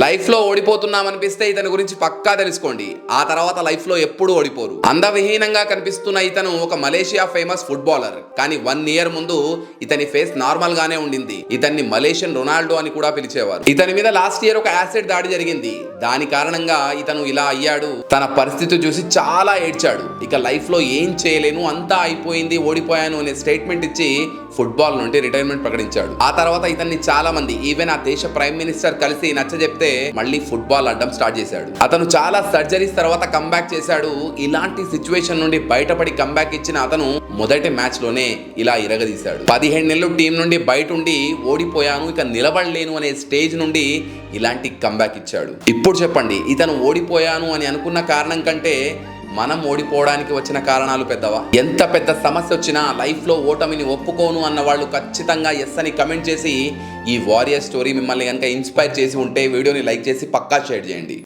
లైఫ్లో ఓడిపోతున్నామనిపిస్తే ఇతని గురించి పక్కా తెలుసుకోండి. ఆ తర్వాత లైఫ్లో ఎప్పుడూ ఎప్పుడు ఓడిపోరు. అందవిహీనంగా కనిపిస్తున్న ఇతను ఒక మలేషియా ఫేమస్ ఫుట్బాలర్. కానీ వన్ ఇయర్ ముందు ఇతని ఫేస్ నార్మల్ గానే ఉండింది. ఇతన్ని మలేషియన్ రొనాల్డో అని కూడా పిలిచేవారు. ఇతని మీద లాస్ట్ ఇయర్ ఒక యాసిడ్ దాడి జరిగింది. దాని కారణంగా ఇతను ఇలా అయ్యాడు. తన పరిస్థితి చూసి చాలా ఏడ్చాడు. ఇక లైఫ్లో ఏం చేయలేను అంతా అయిపోయింది ఓడిపోయాను అనే స్టేట్మెంట్ ఇచ్చి ఫుట్బాల్ నుండి రిటైర్మెంట్ ప్రకటించాడు. ఆ తర్వాత ఇతన్ని చాలా మంది ఈవెన్ ఆ దేశ ప్రైమ్ మినిస్టర్ కలిసి నచ్చ చెప్తే మళ్ళీ ఫుట్బాల్ అడ్డం స్టార్ట్ చేశాడు. అతను చాలా సర్జరీస్ తర్వాత కంబ్యాక్ చేశాడు. ఇలాంటి సిచ్యువేషన్ నుండి బయటపడి కంబ్యాక్ ఇచ్చిన అతను మొదటి మ్యాచ్లోనే ఇలా ఇరగదీశాడు. పదిహేడు నెలలు టీం నుండి బయట ఉండి ఓడిపోయాను ఇక నిలబడలేను అనే స్టేజ్ నుండి ఇలాంటి కంబ్యాక్ ఇచ్చాడు. ఇప్పుడు ఇప్పుడు చెప్పండి ఇతను ఓడిపోయాను అని అనుకున్న కారణం కంటే మనం ఓడిపోవడానికి వచ్చిన కారణాలు పెద్దవా? ఎంత పెద్ద సమస్య వచ్చినా లైఫ్లో ఓటమిని ఒప్పుకోను అన్న వాళ్ళు ఖచ్చితంగా ఎస్ అని కమెంట్ చేసి ఈ వారియర్ స్టోరీ మిమ్మల్ని కనుక ఇన్స్పైర్ చేసి ఉంటే వీడియోని లైక్ చేసి పక్కా షేర్ చేయండి.